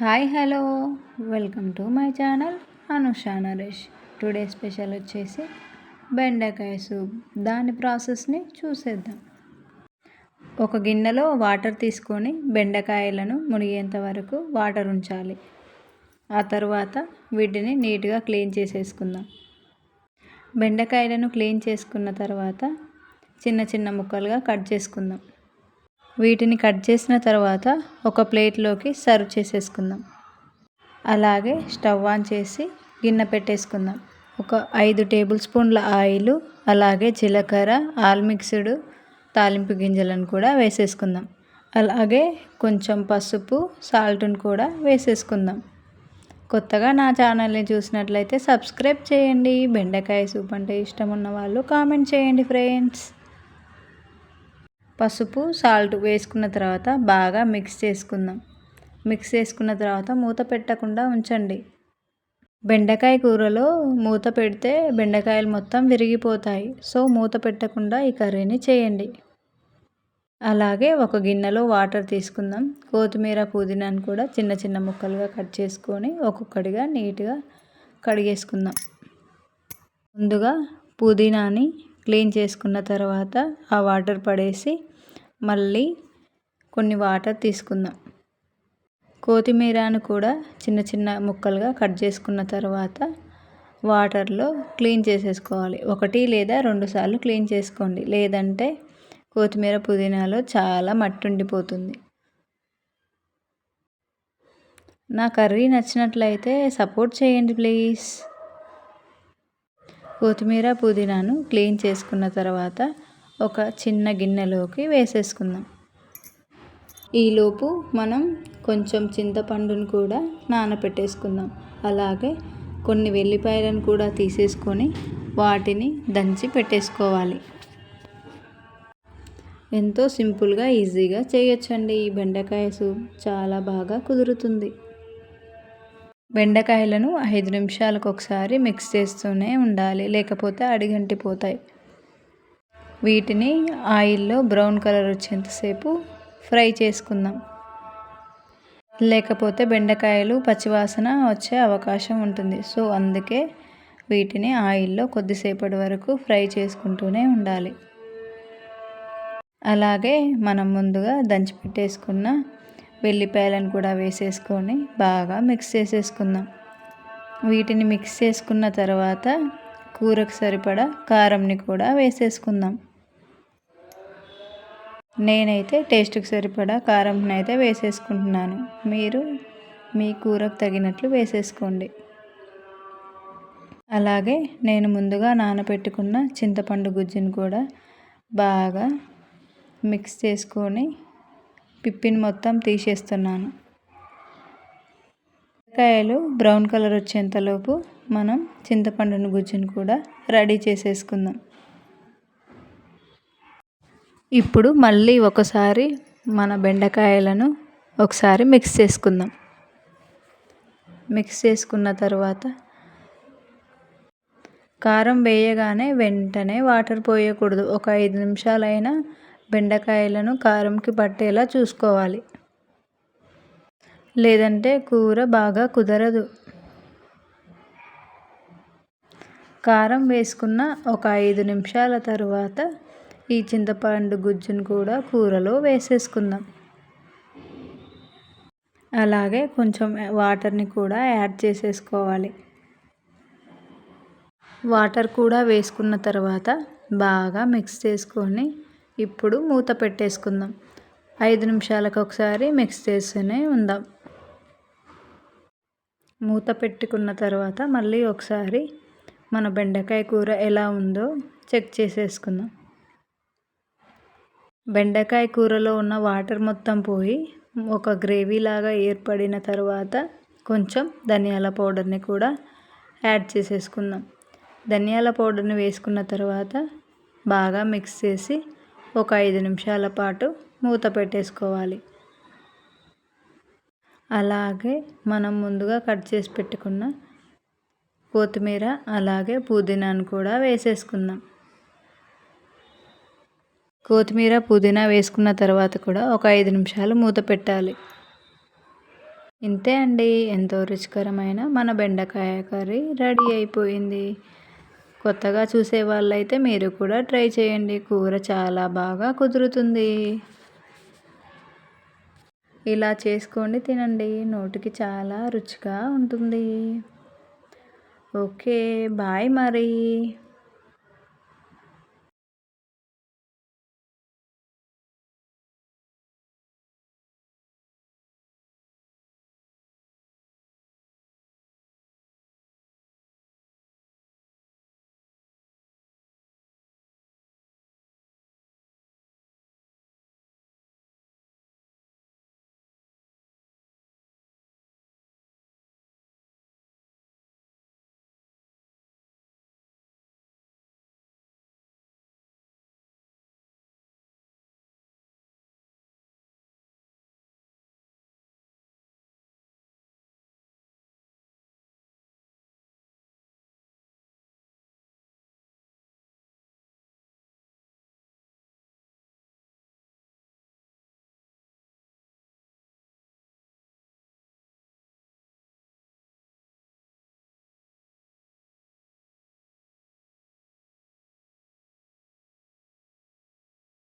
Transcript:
Hi hello. Welcome to my channel Anusha Naresh. Today special వచ్చేసి బెండకాయ soup. దాని ప్రాసెస్ని చూసేద్దాం. ఒక గిన్నెలో వాటర్ తీసుకొని బెండకాయలను మునిగేంత వరకు వాటర్ ఉంచాలి. ఆ తర్వాత వీటిని నీట్గా క్లీన్ చేసేసుకుందాం. బెండకాయలను క్లీన్ చేసుకున్న తర్వాత చిన్న చిన్న ముక్కలుగా కట్ చేసుకుందాం. వీటిని కట్ చేసిన తర్వాత ఒక ప్లేట్లోకి సర్వ్ చేసేసుకుందాం. అలాగే స్టవ్ ఆన్ చేసి గిన్నె పెట్టేసుకుందాం. ఒక ఐదు టేబుల్ స్పూన్ల ఆయిల్ అలాగే జీలకర్ర ఆల్మిక్స్డ్ తాలింపు గింజలను కూడా వేసేసుకుందాం. అలాగే కొంచెం పసుపు సాల్ట్ని కూడా వేసేసుకుందాం. కొత్తగా నా ఛానల్ని చూసినట్లయితే సబ్స్క్రైబ్ చేయండి. బెండకాయ సూప్ అంటే ఇష్టం ఉన్న వాళ్ళు కామెంట్ చేయండి ఫ్రెండ్స్. పసుపు సాల్ట్ వేసుకున్న తర్వాత బాగా మిక్స్ చేసుకుందాం. మిక్స్ చేసుకున్న తర్వాత మూత పెట్టకుండా ఉంచండి. బెండకాయ కూరలో మూత పెడితే బెండకాయలు మొత్తం విరిగిపోతాయి. సో మూత పెట్టకుండా ఈ కర్రీని చేయండి. అలాగే ఒక గిన్నెలో వాటర్ తీసుకుందాం. కొత్తిమీర పుదీనాను కూడా చిన్న చిన్న ముక్కలుగా కట్ చేసుకొని ఒక్కొక్కటిగా నీట్గా కడిగేసుకుందాం. ముందుగా పుదీనాని క్లీన్ చేసుకున్న తర్వాత ఆ వాటర్ పడేసి మళ్ళీ కొన్ని వాటర్ తీసుకుందాం. కొత్తిమీరను కూడా చిన్న చిన్న ముక్కలుగా కట్ చేసుకున్న తర్వాత వాటర్లో క్లీన్ చేసేసుకోవాలి. ఒకటి లేదా రెండు సార్లు క్లీన్ చేసుకోండి. లేదంటే కొత్తిమీర పుదీనాలో చాలా మట్టి ఉండిపోతుంది. నా కర్రీ నచ్చినట్లయితే సపోర్ట్ చేయండి ప్లీజ్. కొత్తిమీర పుదీనాను క్లీన్ చేసుకున్న తర్వాత ఒక చిన్న గిన్నెలోకి వేసేసుకుందాం. ఈలోపు మనం కొంచెం చింతపండును కూడా నానబెట్టేసుకుందాం అలాగే కొన్ని వెల్లిపాయలను కూడా తీసేసుకొని వాటిని దంచి పెట్టేసుకోవాలి. ఎంతో సింపుల్గా ఈజీగా చేయొచ్చండి ఈ బెండకాయ సూప్. చాలా బాగా కుదురుతుంది. బెండకాయలను ఐదు నిమిషాలకు ఒకసారి మిక్స్ చేస్తూనే ఉండాలి లేకపోతే అడిగంటిపోతాయి. వీటిని ఆయిల్లో బ్రౌన్ కలర్ వచ్చేంతసేపు ఫ్రై చేసుకుందాం. లేకపోతే బెండకాయలు పచ్చివాసన వచ్చే అవకాశం ఉంటుంది సో అందుకే వీటిని ఆయిల్లో కొద్దిసేపటి వరకు ఫ్రై చేసుకుంటూనే ఉండాలి. అలాగే మనం ముందుగా దంచి పెట్టేసుకున్న వెల్లిపాయలను కూడా వేసేసుకొని బాగా మిక్స్ చేసేసుకుందాం. వీటిని మిక్స్ చేసుకున్న తర్వాత కూరకు సరిపడా కారంని కూడా వేసేసుకుందాం. నేనైతే టేస్ట్కి సరిపడా కారంని అయితే వేసేసుకుంటున్నాను. మీరు మీ కూరకు తగినట్లు వేసేసుకోండి. అలాగే నేను ముందుగా నానబెట్టుకున్న చింతపండు గుజ్జుని కూడా బాగా మిక్స్ చేసుకొని పిప్పిని మొత్తం తీసేస్తున్నాను. కాయలు బ్రౌన్ కలర్ వచ్చేంతలోపు మనం చింతపండును గుజ్జును కూడా రెడీ చేసేసుకుందాం. ఇప్పుడు మళ్ళీ ఒకసారి మన బెండకాయలను ఒకసారి మిక్స్ చేసుకుందాం. మిక్స్ చేసుకున్న తర్వాత కారం వేయగానే వెంటనే వాటర్ పోయకూడదు. ఒక ఐదు నిమిషాలైనా బెండకాయలను కారంకి పట్టేలా చూసుకోవాలి. లేదంటే కూర బాగా కుదరదు. కారం వేసుకున్న ఒక ఐదు నిమిషాల తర్వాత ఈ చింతపండు గుజ్జును కూడా కూరలో వేసేసుకుందాం. అలాగే కొంచెం వాటర్ని కూడా యాడ్ చేసేసుకోవాలి. వాటర్ కూడా వేసుకున్న తర్వాత బాగా మిక్స్ చేసుకొని ఇప్పుడు మూత పెట్టేసుకుందాం. ఐదు నిమిషాలకు ఒకసారి మిక్స్ చేస్తూనే ఉందాం. మూత పెట్టుకున్న తర్వాత మళ్ళీ ఒకసారి మన బెండకాయ కూర ఎలా ఉందో చెక్ చేసేసుకుందాం. బెండకాయ కూరలో ఉన్న వాటర్ మొత్తం పోయి ఒక గ్రేవీ లాగా ఏర్పడిన తర్వాత కొంచెం ధనియాల పౌడర్ని కూడా యాడ్ చేసేసుకుందాం. ధనియాల పౌడర్ని వేసుకున్న తర్వాత బాగా మిక్స్ చేసి ఒక ఐదు నిమిషాల పాటు మూత పెట్టేసుకోవాలి. అలాగే మనం ముందుగా కట్ చేసి పెట్టుకున్న కొత్తిమీర అలాగే పుదీనాను కూడా వేసేసుకుందాం. కొత్తిమీర పుదీనా వేసుకున్న తర్వాత కూడా ఒక ఐదు నిమిషాలు మూత పెట్టాలి. ఇంతే అండి. ఎంతో రుచికరమైన మన బెండకాయ కర్రీ రెడీ అయిపోయింది. కొత్తగా చూసే వాళ్ళైతే మీరు కూడా ట్రై చేయండి. కూర చాలా బాగా కుదురుతుంది. ఇలా చేసుకోండి తినండి. నోటికి చాలా రుచిగా ఉంటుంది. ఓకే బాయ్ మరి.